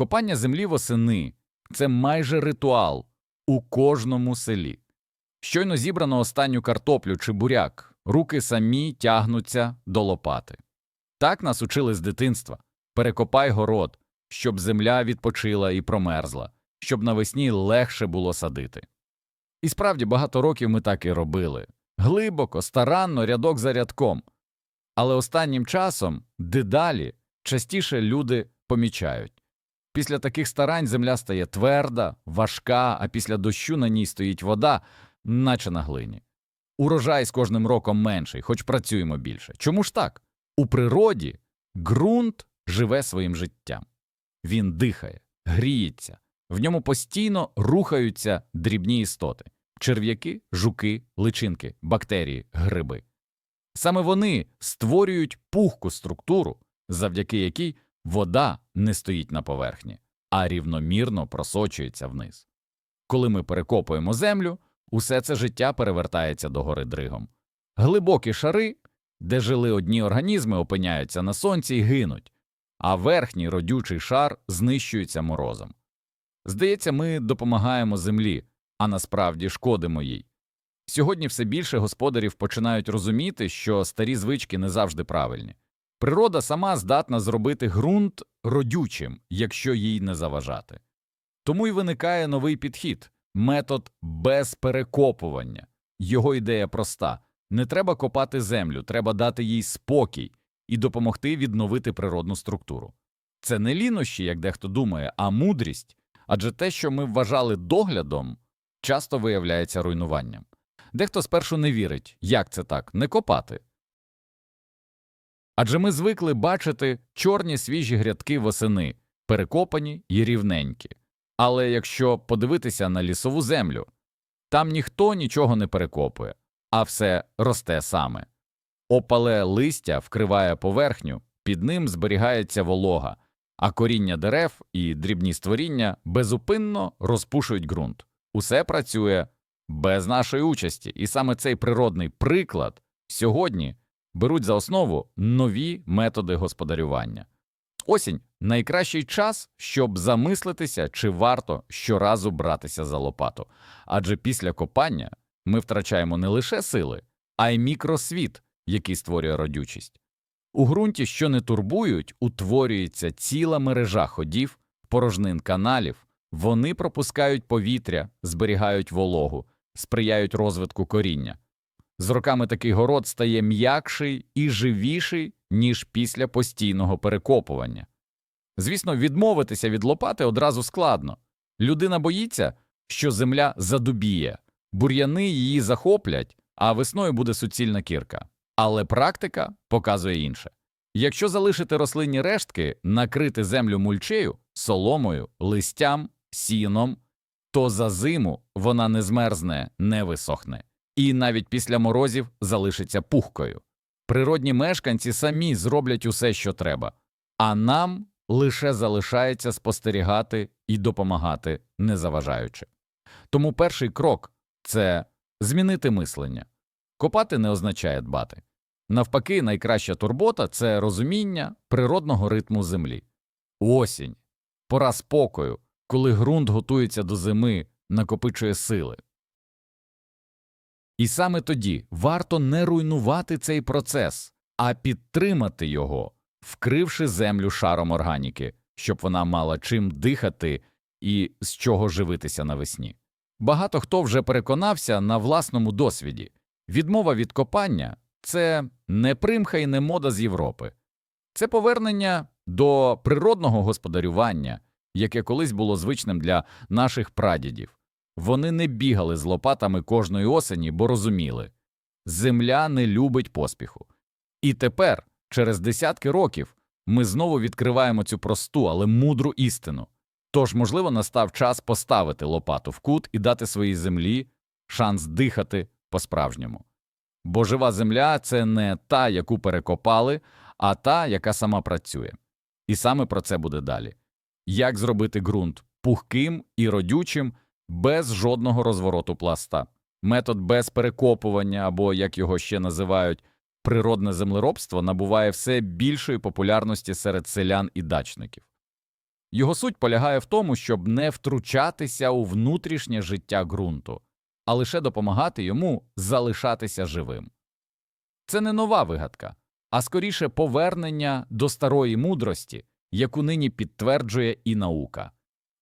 Копання землі восени це майже ритуал у кожному селі. Щойно зібрано останню картоплю чи буряк, руки самі тягнуться до лопати. Так нас учили з дитинства перекопай город, щоб земля відпочила і промерзла, щоб навесні легше було садити. І справді багато років ми так і робили глибоко, старанно, рядок за рядком. Але останнім часом, дедалі, частіше люди помічають. Після таких старань земля стає тверда, важка, а після дощу на ній стоїть вода, наче на глині. Урожай з кожним роком менший, хоч працюємо більше. Чому ж так? У природі ґрунт живе своїм життям. Він дихає, гріється, в ньому постійно рухаються дрібні істоти черв'яки, жуки, личинки, бактерії, гриби. Саме вони створюють пухку структуру, завдяки якій вода не стоїть на поверхні, а рівномірно просочується вниз. Коли ми перекопуємо землю, усе це життя перевертається догори дригом. Глибокі шари, де жили одні організми, опиняються на сонці і гинуть, а верхній родючий шар знищується морозом. Здається, ми допомагаємо землі, а насправді шкодимо їй. Сьогодні все більше господарів починають розуміти, що старі звички не завжди правильні. Природа сама здатна зробити ґрунт родючим, якщо їй не заважати. Тому й виникає новий підхід метод безперекопування. Його ідея проста не треба копати землю, треба дати їй спокій і допомогти відновити природну структуру. Це не лінощі, як дехто думає, а мудрість, адже те, що ми вважали доглядом, часто виявляється руйнуванням. Дехто спершу не вірить, як це так, не копати. Адже ми звикли бачити чорні свіжі грядки восени, перекопані й рівненькі. Але якщо подивитися на лісову землю, там ніхто нічого не перекопує, а все росте саме. Опале листя вкриває поверхню, під ним зберігається волога, а коріння дерев і дрібні створіння безупинно розпушують ґрунт. Усе працює без нашої участі, і саме цей природний приклад сьогодні беруть за основу нові методи господарювання. Осінь найкращий час, щоб замислитися, чи варто щоразу братися за лопату, адже після копання ми втрачаємо не лише сили, а й мікросвіт, який створює родючість. У ґрунті, що не турбують, утворюється ціла мережа ходів, порожнин каналів, вони пропускають повітря, зберігають вологу, сприяють розвитку коріння. З роками такий город стає м'якший і живіший, ніж після постійного перекопування. Звісно, відмовитися від лопати одразу складно. Людина боїться, що земля задубіє, бур'яни її захоплять, а весною буде суцільна кірка. Але практика показує інше. Якщо залишити рослинні рештки, накрити землю мульчею, соломою, листям, сіном, то за зиму вона не змерзне, не висохне, і навіть після морозів залишиться пухкою. Природні мешканці самі зроблять усе, що треба, а нам лише залишається спостерігати і допомагати, не заважаючи. Тому перший крок це змінити мислення. Копати не означає дбати. Навпаки, найкраща турбота це розуміння природного ритму землі. Осінь, пора спокою, коли ґрунт готується до зими, накопичує сили. І саме тоді варто не руйнувати цей процес, а підтримати його, вкривши землю шаром органіки, щоб вона мала чим дихати і з чого живитися навесні. Багато хто вже переконався на власному досвіді відмова від копання це не примха і не мода з Європи, це повернення до природного господарювання, яке колись було звичним для наших прадідів. Вони не бігали з лопатами кожної осені, бо розуміли земля не любить поспіху. І тепер, через десятки років, ми знову відкриваємо цю просту, але мудру істину. Тож, можливо, настав час поставити лопату в кут і дати своїй землі шанс дихати по-справжньому. Бо жива земля це не та, яку перекопали, а та, яка сама працює. І саме про це буде далі як зробити ґрунт пухким і родючим без жодного розвороту пласта, метод без перекопування або, як його ще називають, природне землеробство набуває все більшої популярності серед селян і дачників. Його суть полягає в тому, щоб не втручатися у внутрішнє життя ґрунту, а лише допомагати йому залишатися живим. Це не нова вигадка, а скоріше повернення до старої мудрості, яку нині підтверджує і наука.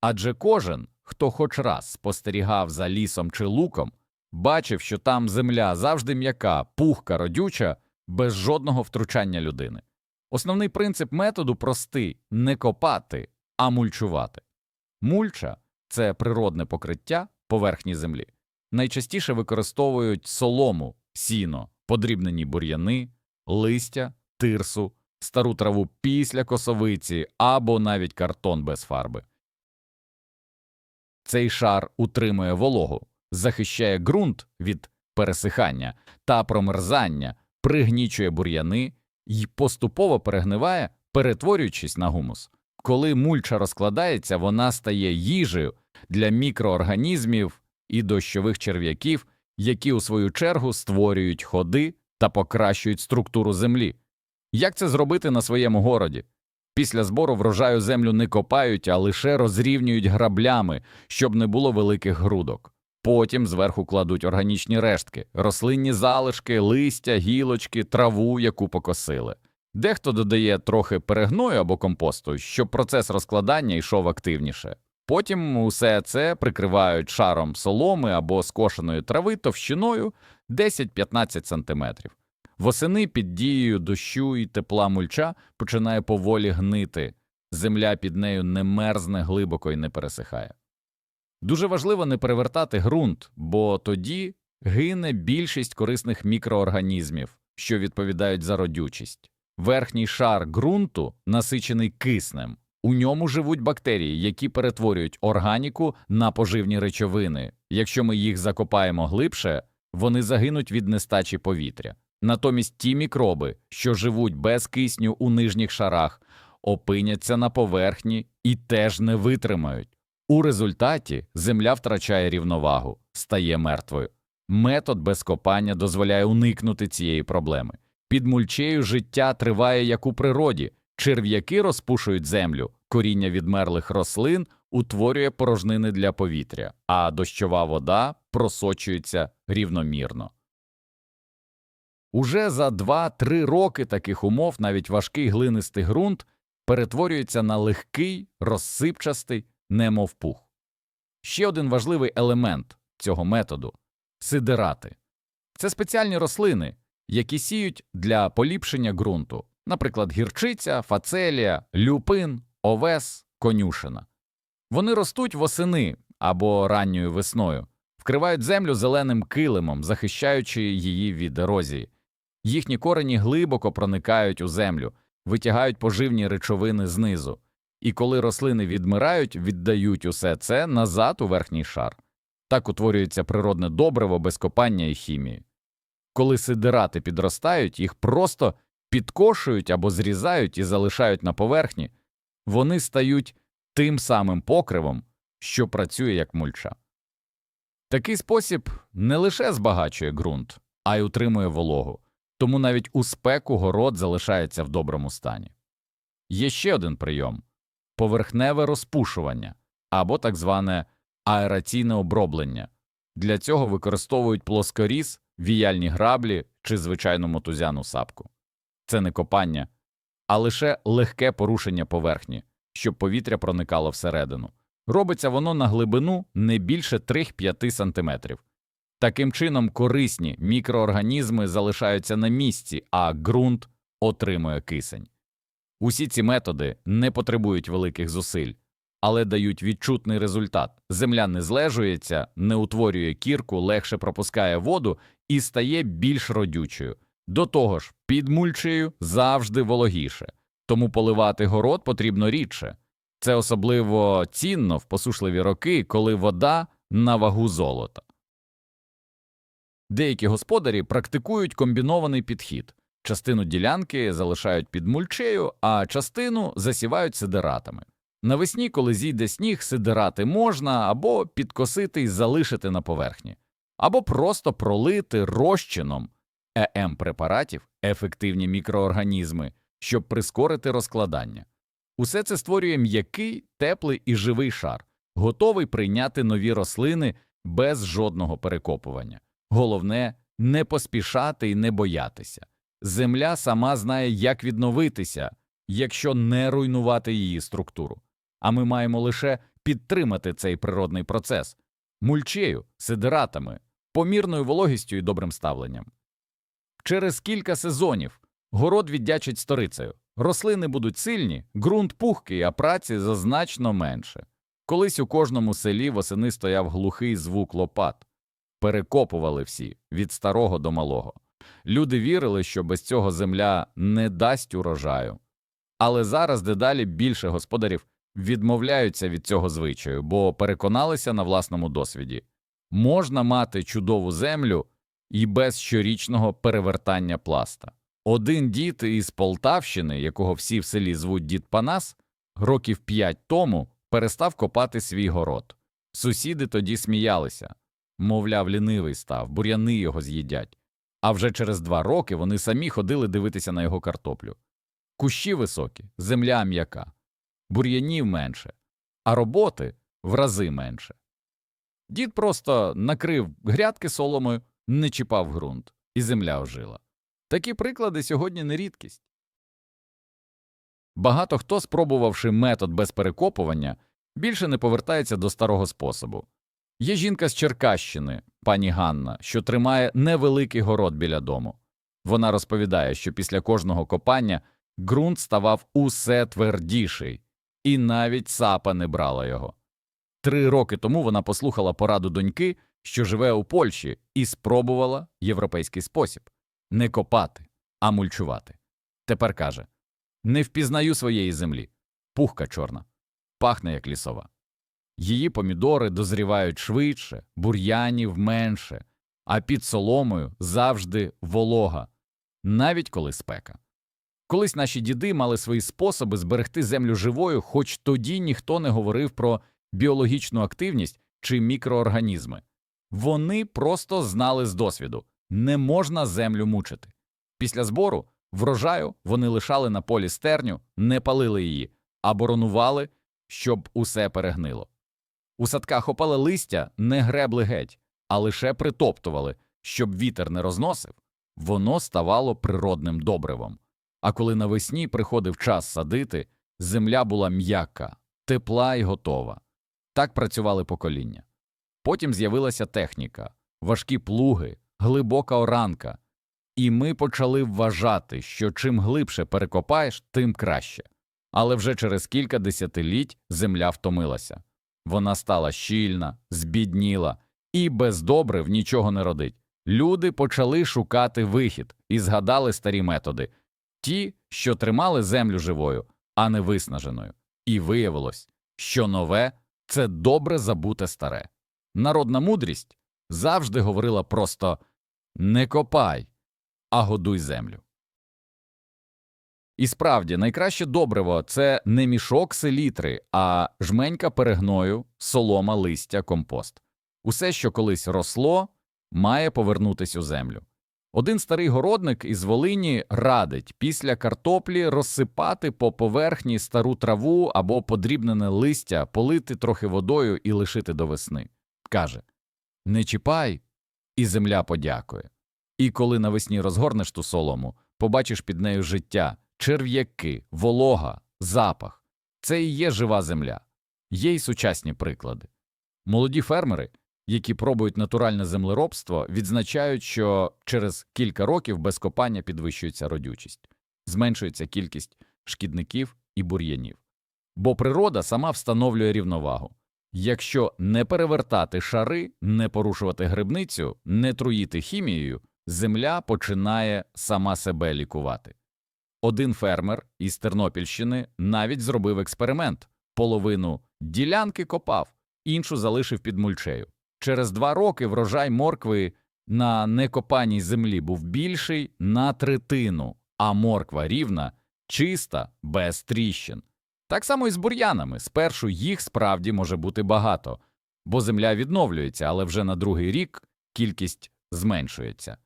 Адже кожен, хто хоч раз спостерігав за лісом чи луком, бачив, що там земля завжди м'яка, пухка, родюча, без жодного втручання людини. Основний принцип методу простий не копати, а мульчувати. Мульча це природне покриття поверхні землі. Найчастіше використовують солому, сіно, подрібнені бур'яни, листя, тирсу, стару траву після косовиці або навіть картон без фарби. Цей шар утримує вологу, захищає ґрунт від пересихання та промерзання, пригнічує бур'яни і поступово перегниває, перетворюючись на гумус. Коли мульча розкладається, вона стає їжею для мікроорганізмів і дощових черв'яків, які у свою чергу створюють ходи та покращують структуру землі. Як це зробити на своєму городі? Після збору врожаю землю не копають, а лише розрівнюють граблями, щоб не було великих грудок. Потім зверху кладуть органічні рештки, рослинні залишки, листя, гілочки, траву, яку покосили. Дехто додає трохи перегною або компосту, щоб процес розкладання йшов активніше. Потім усе це прикривають шаром соломи або скошеної трави товщиною 10-15 см. Восени під дією дощу і тепла мульча починає поволі гнити, земля під нею не мерзне глибоко і не пересихає. Дуже важливо не перевертати ґрунт, бо тоді гине більшість корисних мікроорганізмів, що відповідають за родючість. Верхній шар ґрунту насичений киснем. У ньому живуть бактерії, які перетворюють органіку на поживні речовини. Якщо ми їх закопаємо глибше, вони загинуть від нестачі повітря. Натомість ті мікроби, що живуть без кисню у нижніх шарах, опиняться на поверхні і теж не витримають. У результаті земля втрачає рівновагу, стає мертвою. Метод без копання дозволяє уникнути цієї проблеми. Під мульчею життя триває як у природі, черв'яки розпушують землю, коріння відмерлих рослин утворює порожнини для повітря, а дощова вода просочується рівномірно. Уже за 2-3 роки таких умов навіть важкий глинистий ґрунт перетворюється на легкий, розсипчастий, немов пух. Ще один важливий елемент цього методу сидерати. Це спеціальні рослини, які сіють для поліпшення ґрунту, наприклад, гірчиця, фацелія, люпин, овес, конюшина. Вони ростуть восени або ранньою весною, вкривають землю зеленим килимом, захищаючи її від ерозії. Їхні корені глибоко проникають у землю, витягають поживні речовини знизу, і коли рослини відмирають, віддають усе це назад у верхній шар. Так утворюється природне добриво без копання і хімії. Коли сидирати підростають, їх просто підкошують або зрізають і залишають на поверхні, вони стають тим самим покривом, що працює як мульча. Такий спосіб не лише збагачує ґрунт, а й утримує вологу, тому навіть у спеку город залишається в доброму стані. Є ще один прийом поверхневе розпушування або так зване аераційне оброблення. Для цього використовують плоскоріз, віяльні граблі чи звичайну мотузяну сапку. Це не копання, а лише легке порушення поверхні, щоб повітря проникало всередину. Робиться воно на глибину не більше 3-5 см. Таким чином корисні мікроорганізми залишаються на місці, а ґрунт отримує кисень. Усі ці методи не потребують великих зусиль, але дають відчутний результат. Земля не злежується, не утворює кірку, легше пропускає воду і стає більш родючою. До того ж, під мульчею завжди вологіше, тому поливати город потрібно рідше. Це особливо цінно в посушливі роки, коли вода на вагу золота. Деякі господарі практикують комбінований підхід. Частину ділянки залишають під мульчею, а частину засівають сидератами. Навесні, коли зійде сніг, сидирати можна або підкосити і залишити на поверхні, або просто пролити розчином ЕМ препаратів ефективні мікроорганізми, щоб прискорити розкладання. Усе це створює м'який, теплий і живий шар, готовий прийняти нові рослини без жодного перекопування. Головне не поспішати і не боятися. Земля сама знає, як відновитися, якщо не руйнувати її структуру. А ми маємо лише підтримати цей природний процес мульчею, сидератами, помірною вологістю і добрим ставленням. Через кілька сезонів город віддячить сторицею. Рослини будуть сильні, ґрунт пухкий, а праці зазначно менше. Колись у кожному селі восени стояв глухий звук лопат. Перекопували всі від старого до малого. Люди вірили, що без цього земля не дасть урожаю. Але зараз дедалі більше господарів відмовляються від цього звичаю, бо переконалися на власному досвіді. Можна мати чудову землю і без щорічного перевертання пласта. Один дід із Полтавщини, якого всі в селі звуть дід Панас, років п'ять тому перестав копати свій город. Сусіди тоді сміялися, мовляв, лінивий став, бур'яни його з'їдять. А вже через два роки вони самі ходили дивитися на його картоплю. Кущі високі, земля м'яка, бур'янів менше, а роботи в рази менше. Дід просто накрив грядки соломою, не чіпав ґрунт, і земля ожила. Такі приклади сьогодні не рідкість. Багато хто, спробувавши метод без перекопування, більше не повертається до старого способу. Є жінка з Черкащини, пані Ганна, що тримає невеликий город біля дому. Вона розповідає, що після кожного копання ґрунт ставав усе твердіший, і навіть сапа не брала його. Три роки тому вона послухала пораду доньки, що живе у Польщі, і спробувала європейський спосіб не копати, а мульчувати. Тепер каже не впізнаю своєї землі, пухка чорна, пахне як лісова. Її помідори дозрівають швидше, бур'янів менше, а під соломою завжди волога, навіть коли спека. Колись наші діди мали свої способи зберегти землю живою, хоч тоді ніхто не говорив про біологічну активність чи мікроорганізми. Вони просто знали з досвіду не можна землю мучити. Після збору врожаю вони лишали на полі стерню, не палили її, а боронували, щоб усе перегнило. У садках опале листя не гребли геть, а лише притоптували, щоб вітер не розносив, воно ставало природним добривом. А коли навесні приходив час садити, земля була м'яка, тепла і готова. Так працювали покоління. Потім з'явилася техніка, важкі плуги, глибока оранка, і ми почали вважати, що чим глибше перекопаєш, тим краще. Але вже через кілька десятиліть земля втомилася. Вона стала щільна, збідніла і без добрив нічого не родить. Люди почали шукати вихід і згадали старі методи ті, що тримали землю живою, а не виснаженою. І виявилось, що нове це добре забуте старе. Народна мудрість завжди говорила просто не копай, а годуй землю. І справді найкраще добриво це не мішок селітри, а жменька перегною, солома, листя, компост. Усе, що колись росло, має повернутись у землю. Один старий городник із Волині радить після картоплі розсипати по поверхні стару траву або подрібнене листя, полити трохи водою і лишити до весни. Каже Не чіпай, і земля подякує. І коли навесні розгорнеш ту солому, побачиш під нею життя, черв'яки, волога, запах. Це і є жива земля. Є й сучасні приклади. Молоді фермери, які пробують натуральне землеробство, відзначають, що через кілька років без копання підвищується родючість, зменшується кількість шкідників і бур'янів. Бо природа сама встановлює рівновагу. Якщо не перевертати шари, не порушувати грибницю, не труїти хімією, земля починає сама себе лікувати. Один фермер із Тернопільщини навіть зробив експеримент половину ділянки копав, іншу залишив під мульчею. Через два роки врожай моркви на некопаній землі був більший на третину, а морква рівна, чиста, без тріщин. Так само і з бур'янами. Спершу їх справді може бути багато, бо земля відновлюється, але вже на другий рік кількість зменшується.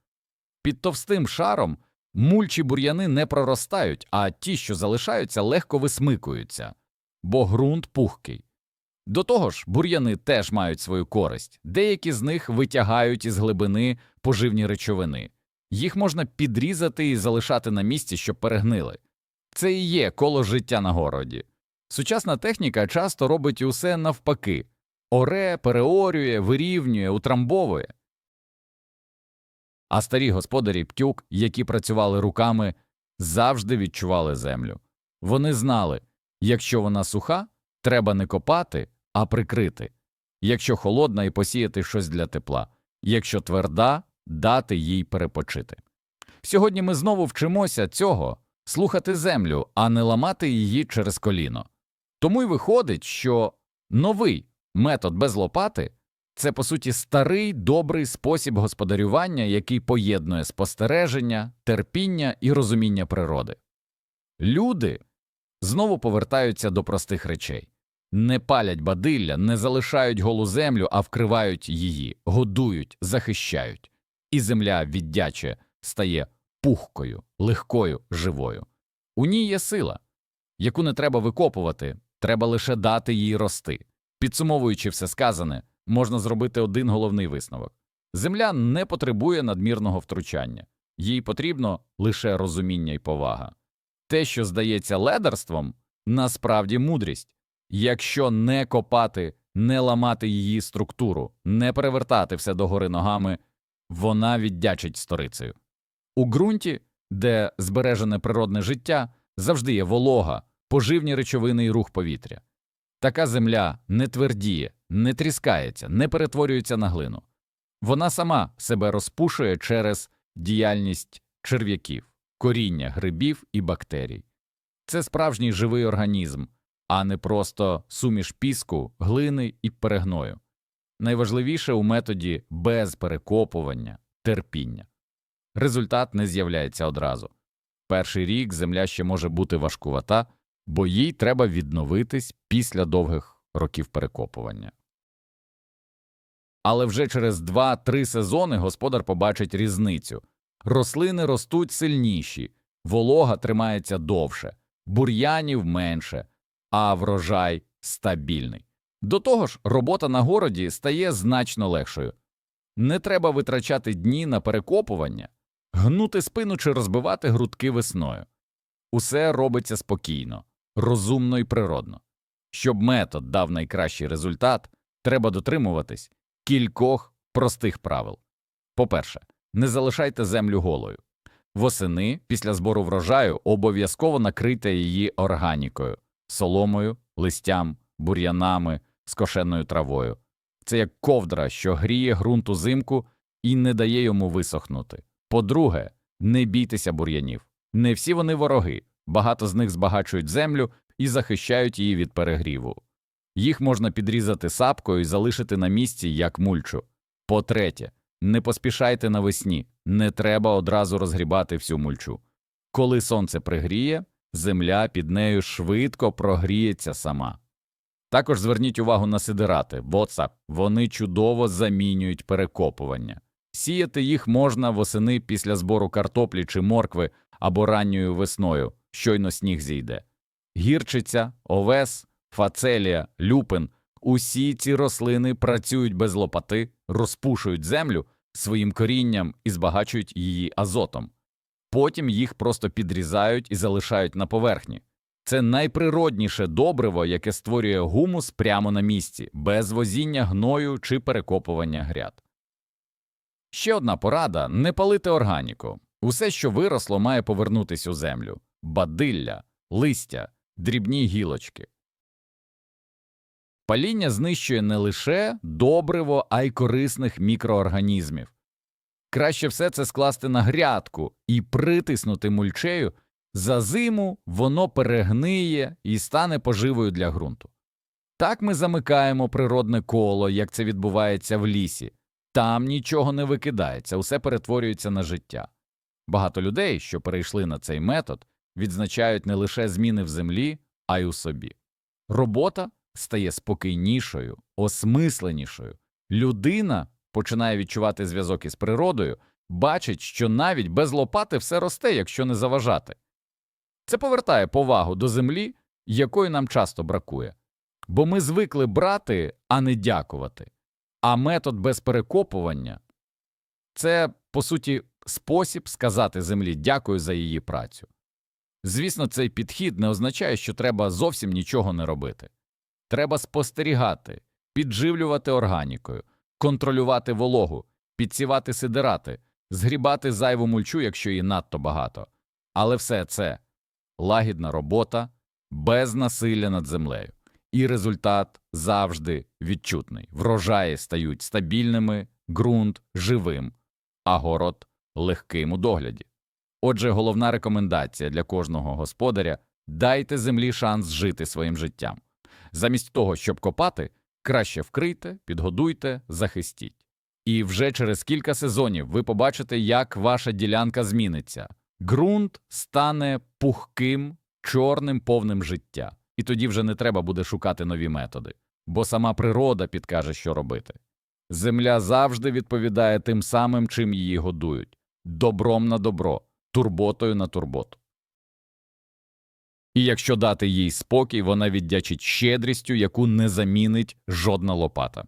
Під товстим шаром Мульчі бур'яни не проростають, а ті, що залишаються, легко висмикуються, бо ґрунт пухкий. До того ж, бур'яни теж мають свою користь, деякі з них витягають із глибини поживні речовини. Їх можна підрізати і залишати на місці, щоб перегнили. Це і є коло життя на городі. Сучасна техніка часто робить усе навпаки оре, переорює, вирівнює, утрамбовує. А старі господарі птюк, які працювали руками, завжди відчували землю. Вони знали, якщо вона суха, треба не копати, а прикрити, якщо холодна і посіяти щось для тепла, якщо тверда, дати їй перепочити. Сьогодні ми знову вчимося цього слухати землю, а не ламати її через коліно. Тому й виходить, що новий метод без лопати це, по суті, старий добрий спосіб господарювання, який поєднує спостереження, терпіння і розуміння природи. Люди знову повертаються до простих речей не палять бадилля, не залишають голу землю, а вкривають її, годують, захищають, і земля віддяче стає пухкою, легкою, живою. У ній є сила, яку не треба викопувати, треба лише дати їй рости. Підсумовуючи все сказане, можна зробити один головний висновок земля не потребує надмірного втручання, їй потрібно лише розуміння і повага. Те, що здається ледерством, насправді мудрість. Якщо не копати, не ламати її структуру, не перевертати все догори ногами, вона віддячить сторицею. У ґрунті, де збережене природне життя, завжди є волога, поживні речовини і рух повітря. Така земля не твердіє, не тріскається, не перетворюється на глину. Вона сама себе розпушує через діяльність черв'яків, коріння грибів і бактерій. Це справжній живий організм, а не просто суміш піску, глини і перегною. Найважливіше у методі без перекопування терпіння. Результат не з'являється одразу. Перший рік земля ще може бути важкувата, бо їй треба відновитись після довгих років перекопування. Але вже через 2-3 сезони господар побачить різницю. Рослини ростуть сильніші, волога тримається довше, бур'янів менше, а врожай стабільний. До того ж, робота на городі стає значно легшою. Не треба витрачати дні на перекопування, гнути спину чи розбивати грудки весною. Усе робиться спокійно, розумно і природно. Щоб метод дав найкращий результат, треба дотримуватись кількох простих правил. По-перше, не залишайте землю голою. Восени після збору врожаю обов'язково накрийте її органікою, соломою, листям, бур'янами, скошеною травою. Це як ковдра, що гріє ґрунт узимку і не дає йому висохнути. По-друге, не бійтеся бур'янів. Не всі вони вороги, багато з них збагачують землю і захищають її від перегріву. Їх можна підрізати сапкою і залишити на місці як мульчу. По-третє, не поспішайте навесні, не треба одразу розгрібати всю мульчу. Коли сонце пригріє, земля під нею швидко прогріється сама. Також зверніть увагу на сидирати, боца, вони чудово замінюють перекопування. Сіяти їх можна восени після збору картоплі чи моркви або ранньою весною, щойно сніг зійде. Гірчиця, овес, фацелія, люпин усі ці рослини працюють без лопати, розпушують землю своїм корінням і збагачують її азотом. Потім їх просто підрізають і залишають на поверхні. Це найприродніше добриво, яке створює гумус прямо на місці, без возіння гною чи перекопування гряд. Ще одна порада не палити органіку. Усе, що виросло, має повернутися у землю бадилля, листя, дрібні гілочки. Паління знищує не лише добриво, а й корисних мікроорганізмів. Краще все це скласти на грядку і притиснути мульчею. За зиму воно перегниє і стане поживою для ґрунту. Так ми замикаємо природне коло, як це відбувається в лісі. Там нічого не викидається, усе перетворюється на життя. Багато людей, що перейшли на цей метод, відзначають не лише зміни в землі, а й у собі. Робота стає спокійнішою, осмисленішою. Людина починає відчувати зв'язок із природою, бачить, що навіть без лопати все росте, якщо не заважати. Це повертає повагу до землі, якої нам часто бракує. Бо ми звикли брати, а не дякувати. А метод без перекопування це, по суті, спосіб сказати землі дякую за її працю. Звісно, цей підхід не означає, що треба зовсім нічого не робити. Треба спостерігати, підживлювати органікою, контролювати вологу, підсівати сидирати, згрібати зайву мульчу, якщо її надто багато. Але все це лагідна робота, без насилля над землею. І результат завжди відчутний. Врожаї стають стабільними, ґрунт живим, а город легким у догляді. Отже, головна рекомендація для кожного господаря – дайте землі шанс жити своїм життям. Замість того, щоб копати, краще вкрийте, підгодуйте, захистіть. І вже через кілька сезонів ви побачите, як ваша ділянка зміниться. Ґрунт стане пухким, чорним, повним життя. І тоді вже не треба буде шукати нові методи, бо сама природа підкаже, що робити. Земля завжди відповідає тим самим, чим її годують – добром на добро, турботою на турботу. І якщо дати їй спокій, вона віддячить щедрістю, яку не замінить жодна лопата.